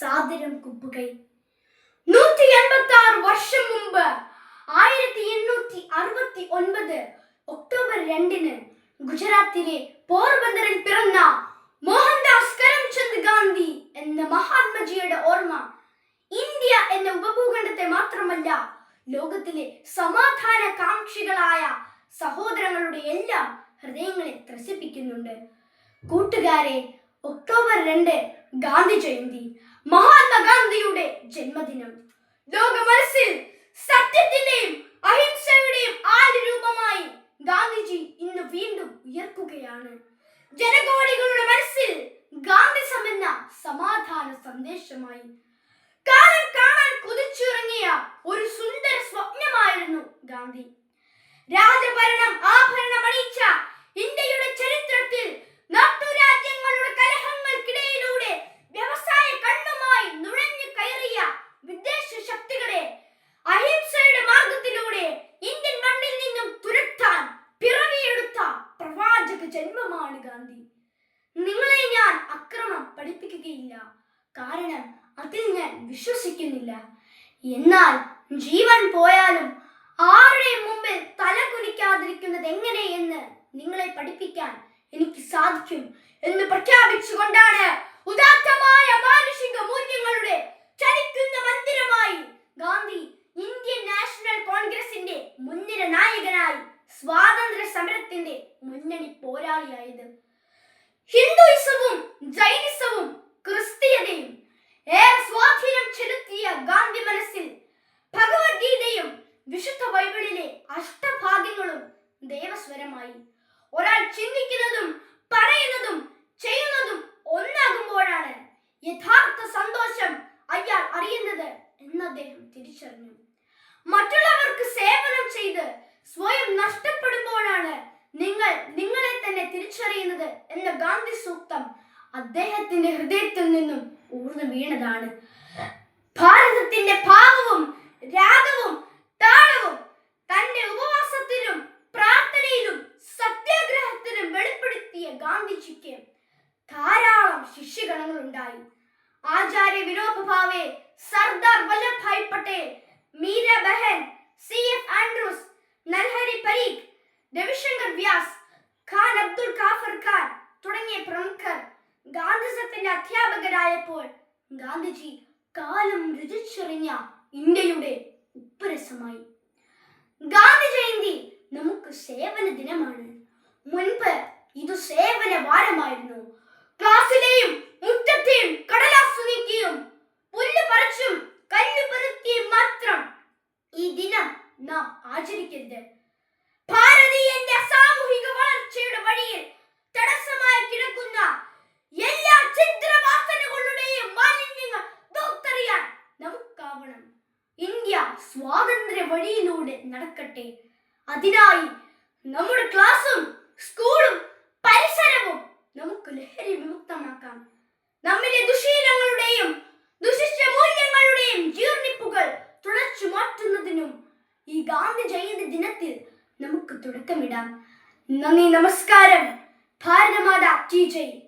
സാദരം കുപ്പുകൈ. നൂറ്റി എൺപത്തി ആറ് വർഷം മുമ്പ് ആയിരത്തി എണ്ണൂറ്റി അറുപത്തി ഒൻപത് ഒക്ടോബർ രണ്ടിന് ഗുജറാത്തിലെ പോർബന്ദറിൽ പിറന്ന മോഹൻദാസ് കരംചന്ദ് ഗാന്ധി എന്ന മഹാത്മജിയുടെ ഓർമ്മ ഇന്ത്യ എന്ന ഉപഭൂഖണ്ഡത്തെ മാത്രമല്ല ലോകത്തിലെ സമാധാന കാംക്ഷികളായ സഹോദരങ്ങളുടെ എല്ലാം ഹൃദയങ്ങളെ ത്രസിപ്പിക്കുന്നുണ്ട്. കൂട്ടുകാരെ ഒക്ടോബർ രണ്ട് ഗാന്ധി ജയന്തി മഹാത്മാഗാന്ധിയുടെ ജന്മദിനം. ലോക മനസ്സിൽ സത്യത്തിന്റെയും അഹിംസയുടെയും ആദ്യ രൂപമായി ഗാന്ധിജി ഇന്ന് വീണ്ടും ഉയർക്കുകയാണ്. ജനകോടികളുടെ മനസ്സിൽ ഗാന്ധിസം എന്ന സമാധാന സന്ദേശമായി. കാലം കാണാൻ കുതിച്ചിറങ്ങിയ ഒരു സുന്ദര സ്വപ്നമായിരുന്നു ഗാന്ധി. രാജഭരണം പഠിപ്പിക്കുകയില്ല കാരണം അതിൽ ഞാൻ വിശ്വസിക്കുന്നില്ല. എന്നാൽ ജീവൻ പോയാലും ആരുടെയും മുമ്പിൽ തല കുനിക്കാതിരിക്കുന്നത് എങ്ങനെ എന്ന് നിങ്ങളെ പഠിപ്പിക്കാൻ എനിക്ക് സാധിക്കും എന്ന് പ്രഖ്യാപിച്ചുകൊണ്ടാണ് ഉദാത്തമായ മാനുഷിക മൂല്യങ്ങളുടെ ചലിക്കുന്ന മന്ദിരമായി ഗാന്ധി ഇന്ത്യൻ നാഷണൽ കോൺഗ്രസിന്റെ മുൻനിര നായകനായി സ്വാതന്ത്ര്യ സമരത്തിന്റെ മുന്നണി പോരാളിയായത്. ഹിന്ദുയിസവും ജൈനിസവും ദേവസ്വരമായി. ഒരാൾ ചിന്തിക്കുന്നതും പറയുന്നതും ചെയ്യുന്നതും ഒന്നാകുമ്പോഴാണ് യഥാർത്ഥ സന്തോഷം അയാൾ അറിയുന്നത് എന്ന് അദ്ദേഹം തിരിച്ചറിഞ്ഞു. മറ്റുള്ളവർക്ക് സേവനം ചെയ്ത് സ്വയം നഷ്ടപ്പെടുമ്പോഴാണ് നിങ്ങൾ നിങ്ങളെ തന്നെ തിരിച്ചറിയുന്നത് എന്ന ഗാന്ധി സൂക്തം അദ്ദേഹത്തിന്റെ ഹൃദയത്തിൽ നിന്നും ഊർന്നു വീണതാണ്. ഭാരതത്തിന്റെ ഭാവവും ഗാന്ധിജിക്ക് ധാരാളം ശിഷ്യഗണങ്ങൾ ഉണ്ടായി. Acharya Vinoba Sardar Vallabhbhai Patel Meera Behn C F Andrews Narhari Parikh Ravishankar Vyas Khan Abdul Ghaffar Khan തുടങ്ങിയ പ്രമുഖർ ഗാന്ധിസത്തിന്റെ അധ്യാപകരായപ്പോൾ ഗാന്ധിജി കാലം രുചിച്ചെറിഞ്ഞ ഇന്ത്യയുടെ ഉപ്പുരസമായി. ഗാന്ധി ജയന്തി നമുക്ക് സേവന ദിനമാണ്. മുൻപ് ഇത് സേവന വാരമായിരുന്നു. ക്ലാസ്സിലെയും മുറ്റത്തെയും കടലാസു നീക്കിയും പുല്ല് പറിച്ചും കല്ല് പെറുക്കിയും മാത്രം ഈ ദിനം നാം ആചരിക്കരുത്. ഭാരതീയന്റെ സാമൂഹിക വളർച്ചയുടെ വഴിയിൽ തടസ്സമായി കിടക്കുന്ന എല്ലാ ചിത്രവാസനകളുടെയും മാലിന്യങ്ങൾ തൂത്തെറിയാൻ നമുക്കാവണം. ഇന്ത്യ സ്വാതന്ത്ര്യ വഴിയിലൂടെ നടക്കട്ടെ. അതിനായി നമ്മുടെ ക്ലാസ്സും സ്കൂളും പരിസരവും നമുക്ക് ലഹരി വിമുക്തമാക്കാം. നമ്മിലെ ദുശീലങ്ങളുടെയും ദുശിഷ്ട മൂല്യങ്ങളുടെയും ജീർണിപ്പുകൾ തുടച്ചു മാറ്റുന്നതിനും ഈ ഗാന്ധി ജയന്തി ദിനത്തിൽ നമുക്ക് തുടക്കമിടാം. നന്ദി നമസ്കാരം. ഭാരതമാതാ ടി ജയ്.